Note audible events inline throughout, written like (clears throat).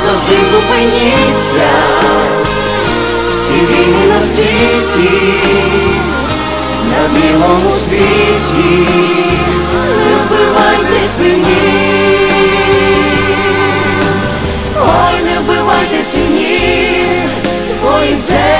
Назавжди зупиніться, всі війни на світі, на білому світі, не вбивайте сині, Ой, не вбивайте синів, твої земле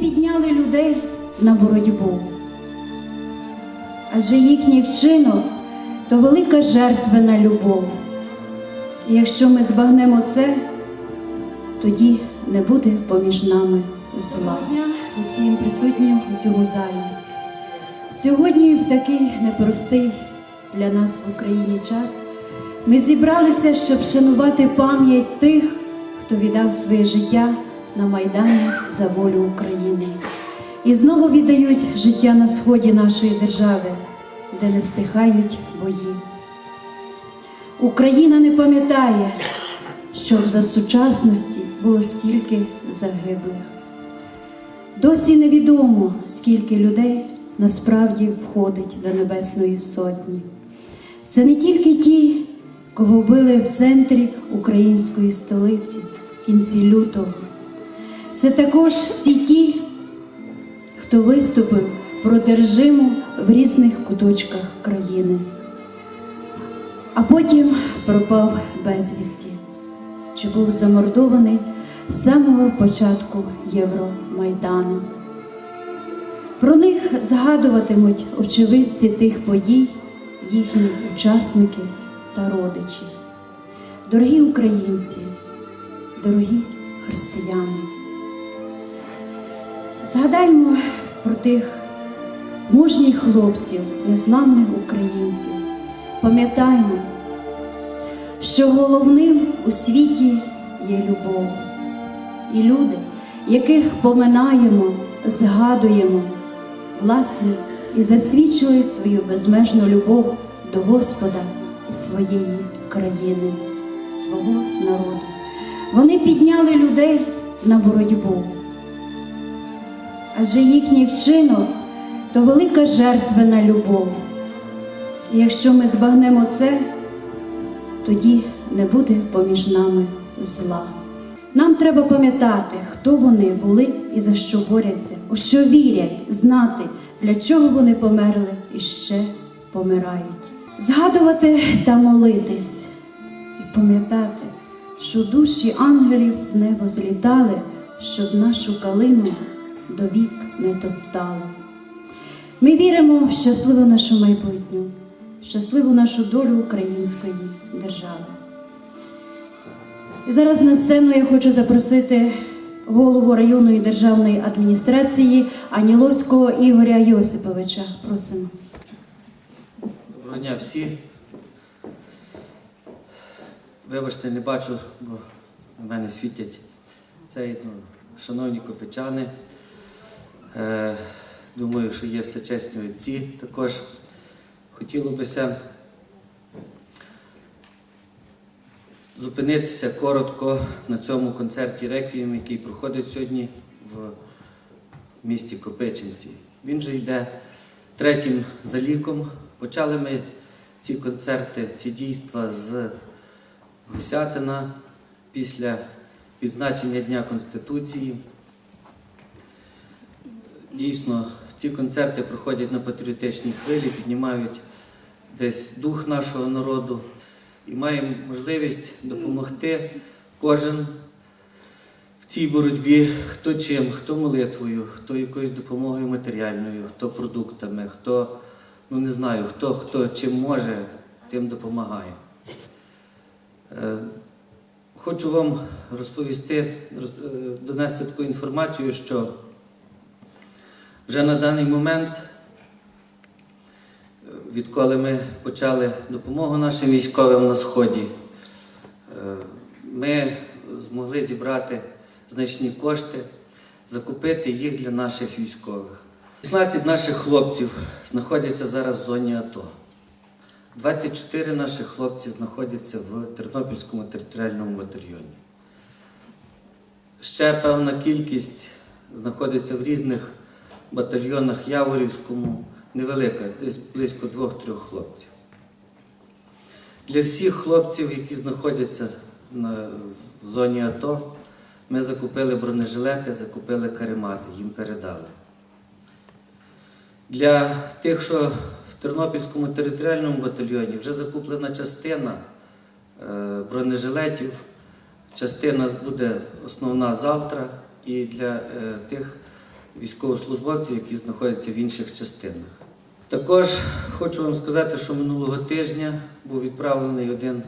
Підняли людей на боротьбу. Адже їхній вчинок то велика жертвена любов. І якщо ми збагнемо це, тоді не буде поміж нами зла. Усім присутнім у цьому залі. Сьогодні, в такий непростий для нас в Україні час, ми зібралися, щоб шанувати пам'ять тих, хто віддав своє життя на Майдані за волю України. І знову віддають життя на сході нашої держави, де не стихають бої. Україна не пам'ятає, щоб за сучасності було стільки загиблих. Досі невідомо, скільки людей насправді входить до Небесної Сотні. Це не тільки ті, кого вбили в центрі української столиці в кінці лютого. Це також всі ті, хто виступив проти режиму в різних куточках країни, а потім пропав безвісті, чи був замордований з самого початку Євромайдану. Про них згадуватимуть очевидці тих подій, їхні учасники та родичі. Дорогі українці, дорогі християни, згадаймо про тих мужніх хлопців, незламних українців. Пам'ятаймо, що головним у світі є любов. І люди, яких поминаємо, згадуємо, власне, і засвідчили свою безмежну любов до Господа і своєї країни, свого народу. Вони підняли людей на боротьбу. Адже їхній вчинок то велика жертвена любов. І якщо ми збагнемо це, тоді не буде поміж нами зла. Нам треба пам'ятати, хто вони були і за що борються, у що вірять, знати, для чого вони померли і ще помирають. Згадувати та молитись, і пам'ятати, що душі ангелів в небо злітали, щоб нашу калину до вік не топтали. Ми віримо в щасливу нашу майбутню, в щасливу нашу долю української держави. І зараз на сцену я хочу запросити голову районної державної адміністрації Аніловського Ігоря Йосиповича. Просимо. Доброго дня всі. Вибачте, не бачу, бо в мене світять цей, ну, шановні копичани. Е, думаю, що є все чесні отці також. Хотіло бися зупинитися коротко на цьому концерті реквієм, який проходить сьогодні в місті Копичинці. Він вже йде третім за ліком. Почали ми ці концерти, ці дійства з Гусятина після відзначення Дня Конституції. Дійсно, ці концерти проходять на патріотичній хвилі, піднімають десь дух нашого народу і маємо можливість допомогти кожен в цій боротьбі, хто чим, хто молитвою, хто якоюсь допомогою матеріальною, хто продуктами, хто, ну не знаю, хто, хто чим може, тим допомагає. Е, Хочу вам розповісти, е, донести таку інформацію, що вже на даний момент, е, відколи ми почали допомогу нашим військовим на Сході, е, ми змогли зібрати значні кошти, закупити їх для наших військових. 16 наших хлопців знаходяться зараз в зоні АТО. 24 наших хлопці знаходяться в Тернопільському територіальному батальйоні. Ще певна кількість знаходиться в різних батальйонах Яворівському, невелика, десь близько двох-трьох хлопців. Для всіх хлопців, які знаходяться на, в зоні АТО, ми закупили бронежилети, закупили каремати, їм передали. Для тих, що в Тернопільському територіальному батальйоні вже закуплена частина е, бронежилетів, частина буде основна завтра, і для е, тих військовослужбовців, які знаходяться в інших частинах. Також хочу вам сказати, що минулого тижня був відправлений один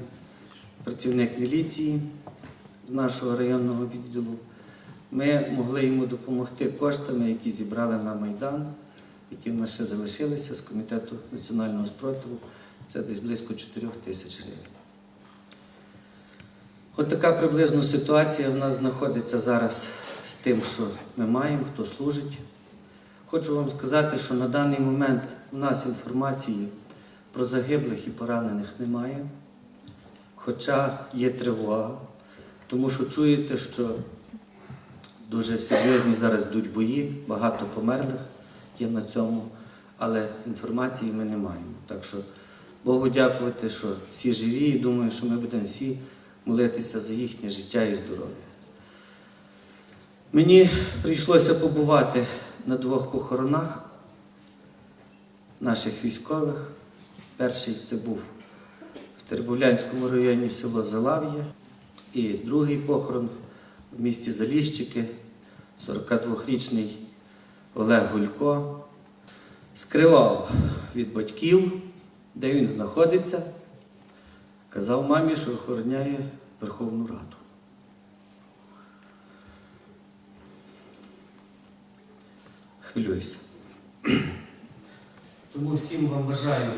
працівник міліції з нашого районного відділу. Ми могли йому допомогти коштами, які зібрали на Майдан, які в нас ще залишилися з комітету національного спротиву. Це десь близько 4 тисяч гривень. От така приблизно ситуація в нас знаходиться зараз з тим, що ми маємо, хто служить. Хочу вам сказати, що на даний момент у нас інформації про загиблих і поранених немає, хоча є тривога, тому що чуєте, що дуже серйозні зараз йдуть бої, багато померлих є на цьому, але інформації ми не маємо. Так що Богу дякувати, що всі живі, і думаю, що ми будемо всі молитися за їхнє життя і здоров'я. Мені прийшлося побувати на двох похоронах наших військових. Перший це був в Тербовлянському районі село Залав'я, і другий похорон в місті Заліщики, 42-річний Олег Гулько, скривав від батьків, де він знаходиться, казав мамі, що охороняє Верховну Раду. Хвилююся. (clears throat) Тому всім вам бажаю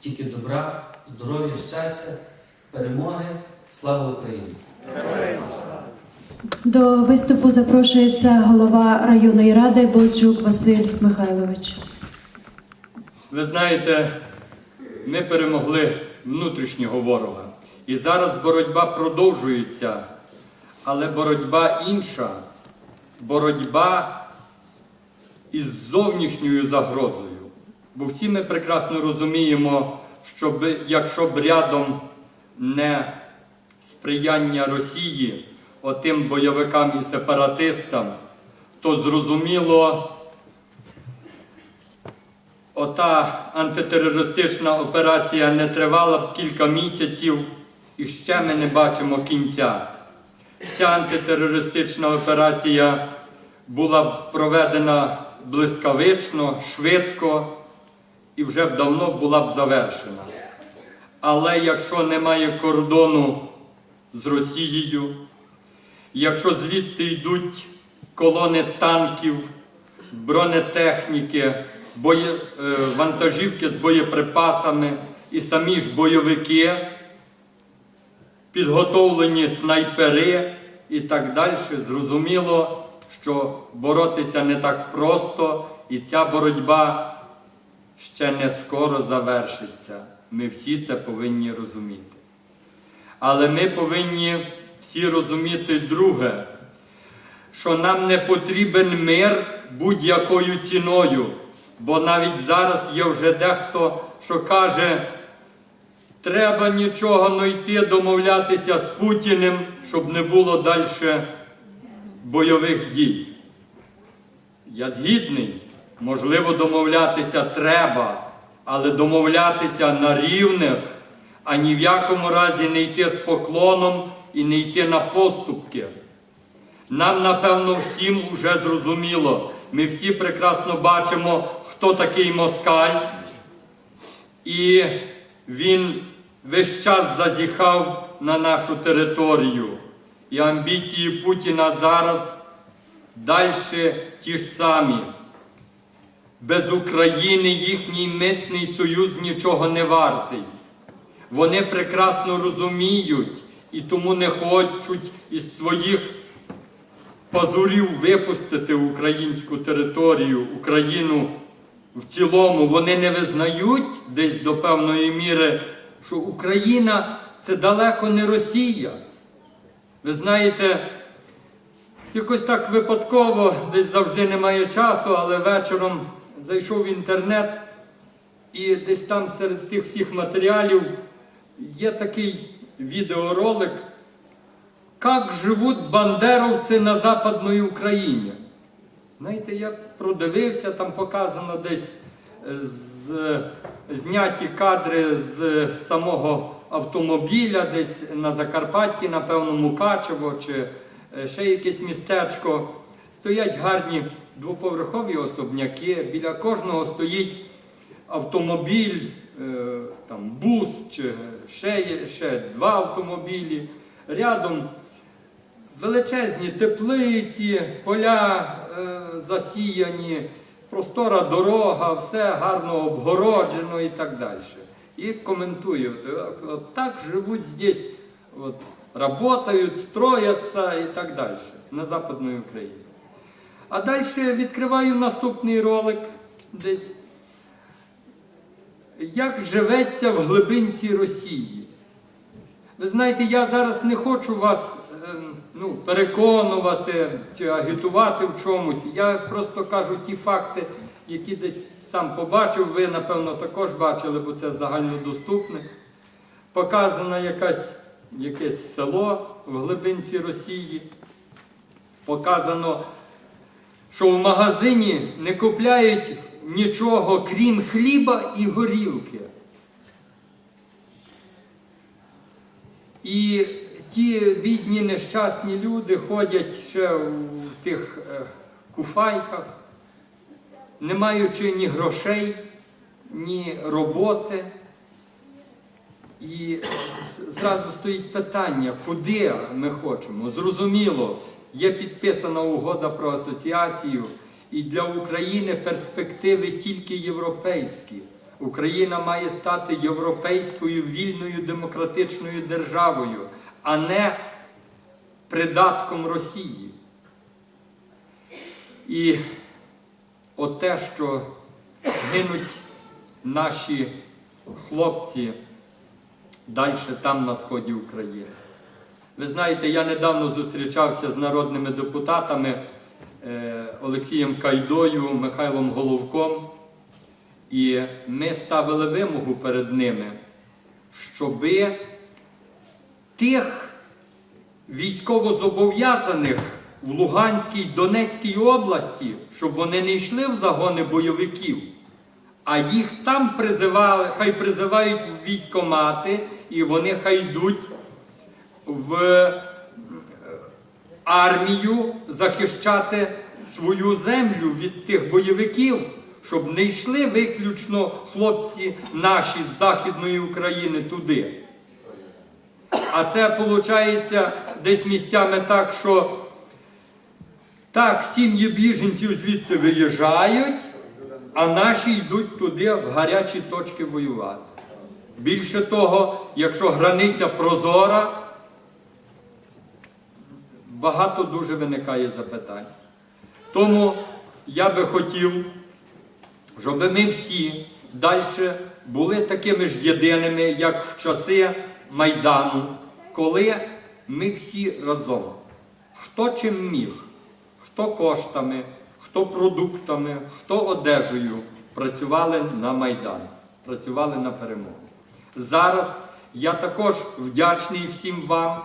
тільки добра, здоров'я, щастя, перемоги. Слава Україні! До виступу запрошується голова районної ради Бойчук Василь Михайлович. Ви знаєте, ми перемогли внутрішнього ворога. І зараз боротьба продовжується. Але боротьба інша, боротьба із зовнішньою загрозою. Бо всі ми прекрасно розуміємо, що якщо б рядом не сприяння Росії, отим бойовикам і сепаратистам, то зрозуміло, ота антитерористична операція не тривала б кілька місяців, і ще ми не бачимо кінця. Ця антитерористична операція була б проведена блискавично, швидко і вже б давно була б завершена. Але якщо немає кордону з Росією, якщо звідти йдуть колони танків, бронетехніки, бої... е, вантажівки з боєприпасами і самі ж бойовики, підготовлені снайпери і так далі, зрозуміло, що боротися не так просто, і ця боротьба ще не скоро завершиться. Ми всі це повинні розуміти. Але ми повинні всі розуміти друге, що нам не потрібен мир будь-якою ціною. Бо навіть зараз є вже дехто, що каже, треба нічого не йти домовлятися з Путіним, щоб не було далі бойових дій. Я згідний, можливо, домовлятися треба, але домовлятися на рівних, а ні в якому разі не йти з поклоном і не йти на поступки. Нам, напевно, всім уже зрозуміло. Ми всі прекрасно бачимо, хто такий москаль, і він весь час зазіхав на нашу територію. І амбіції Путіна зараз далі ті ж самі. Без України їхній митний союз нічого не вартий. Вони прекрасно розуміють і тому не хочуть із своїх пазурів випустити українську територію, Україну в цілому. Вони не визнають десь до певної міри, що Україна це далеко не Росія. Ви знаєте, якось так випадково, десь завжди немає часу, але вечором зайшов в інтернет, і десь там серед тих всіх матеріалів є такий відеоролик, як живуть бандеровці на Западній Україні. Знаєте, я продивився, там показано десь е, з, зняті кадри з самого автомобіля, десь на Закарпатті, напевно, Мукачево чи е, ще якесь містечко. Стоять гарні двоповерхові особняки, біля кожного стоїть автомобіль, е, там, бус чи ще, ще два автомобілі. Рядом величезні теплиці, поля е, засіяні, простора дорога, все гарно обгороджено і так далі. І коментую, е, от так живуть здесь, от, работают, строятся і так далі на Западній Україні. А далі відкриваю наступний ролик десь. Як живеться в глибинці Росії? Ви знаєте, я зараз не хочу вас ем, ну, переконувати чи агітувати в чомусь. Я просто кажу ті факти, які десь сам побачив. Ви, напевно, також бачили, бо це загальнодоступне. Показано якась, якесь село в глибинці Росії. Показано, що в магазині не купляють нічого, крім хліба і горілки. І ті бідні нещасні люди ходять ще в тих е, куфайках, не маючи ні грошей, ні роботи. І зразу стоїть питання, куди ми хочемо. Зрозуміло, є підписана угода про асоціацію, і для України перспективи тільки європейські. Україна має стати європейською вільною демократичною державою, а не придатком Росії. І от те, що гинуть наші хлопці далі там на сході України. Ви знаєте, я недавно зустрічався з народними депутатами е, Олексієм Кайдою, Михайлом Головком, і ми ставили вимогу перед ними, щоби тих військовозобов'язаних в Луганській Донецькій області, щоб вони не йшли в загони бойовиків, а їх там призивали, хай призивають в військомати, і вони хай йдуть в е, армію захищати свою землю від тих бойовиків, щоб не йшли виключно хлопці наші з Західної України туди. А це виходить десь місцями так, що так, сім'ї біженців звідти виїжджають, а наші йдуть туди в гарячі точки воювати. Більше того, якщо границя прозора, багато дуже виникає запитань. Тому я би хотів, щоб ми всі далі були такими ж єдиними, як в часи Майдану, коли ми всі разом, хто чим міг, хто коштами, хто продуктами, хто одежею, працювали на Майдан, працювали на перемогу. Зараз я також вдячний всім вам,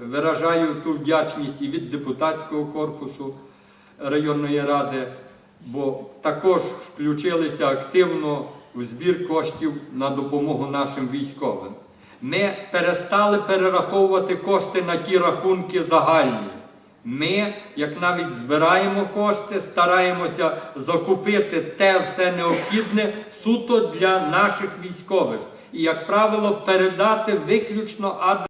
виражаю ту вдячність і від депутатського корпусу районної ради, бо також включилися активно в збір коштів на допомогу нашим військовим. Ми перестали перераховувати кошти на ті рахунки загальні. Ми, як навіть збираємо кошти, стараємося закупити те все необхідне суто для наших військових. І, як правило, передати виключно адрес.